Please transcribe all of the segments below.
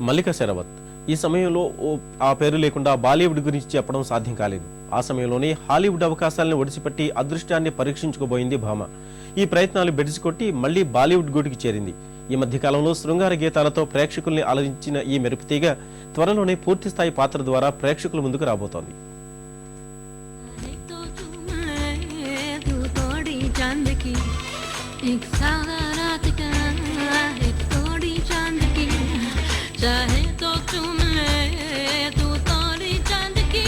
మల్లిక శరవత్ ఈ సమయంలో ఓ- ఆ పేరు లేకుండా బాలీవుడ్ గురించి చెప్పడం సాధ్యం కాలేదు ఆ సమయంలోనే హాలీవుడ్ అవకాశాలను ఒడిసిపట్టి అదృష్టాన్ని పరీక్షించుకోబోయింది భామ ఈ ప్రయత్నాలు బెడిసికొట్టి మళ్లీ బాలీవుడ్ గూటికి చేరింది ఈ మధ్య కాలంలో శృంగార గీతాలతో ప్రేక్షకుల్ని అలరించిన ఈ మెరుపుతీగ త్వరలోనే పూర్తిస్థాయి పాత్ర ద్వారా ప్రేక్షకుల ముందుకు రాబోతోంది तो तुम्हें तू थोड़ी चांद की एक सारा चाहे तो तुम्हें तू तारी चाँद की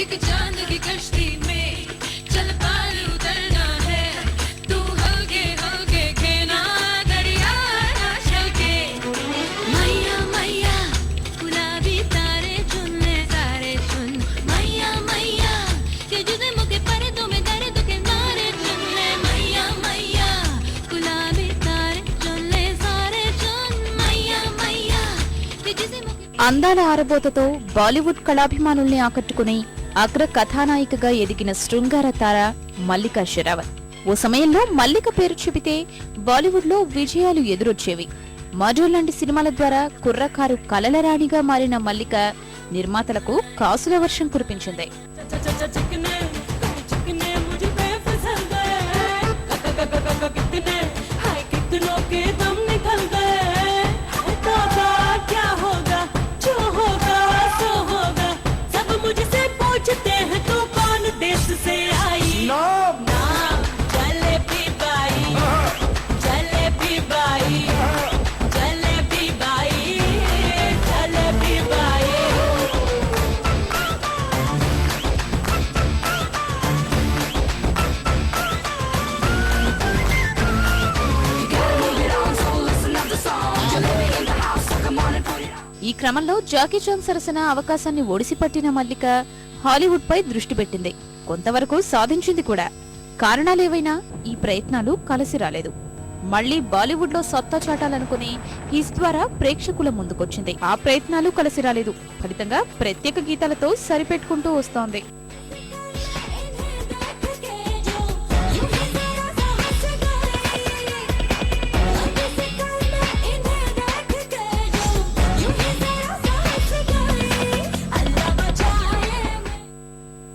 एक चाँद की అందాల ఆరబోతతో బాలీవుడ్ కళాభిమానుల్ని ఆకట్టుకుని అగ్ర కథానాయికగా ఎదిగిన శృంగార తార మల్లికా షెరావత్. ఓ సమయంలో మల్లిక పేరు చెబితే బాలీవుడ్లో విజయాలు ఎదురొచ్చేవి. మజో లాంటి సినిమాల ద్వారా కుర్రకారు కలల రాణిగా మారిన మల్లిక నిర్మాతలకు కాసుల వర్షం కురిపించింది. ఈ క్రమంలో జాకీ చాన్ సరసన అవకాశాన్ని ఒడిసిపట్టిన మల్లిక హాలీవుడ్ పై దృష్టి పెట్టింది. కొంతవరకు సాధించింది కూడా. కారణాలేవైనా ఈ ప్రయత్నాలు కలిసి రాలేదు. మళ్ళీ బాలీవుడ్లో సత్తా చాటాలనుకుని హిస్ ద్వారా ప్రేక్షకుల ముందుకొచ్చింది. ఆ ప్రయత్నాలు కలిసి రాలేదు. ఫలితంగా ప్రత్యేక గీతాలతో సరిపెట్టుకుంటూ వస్తోంది.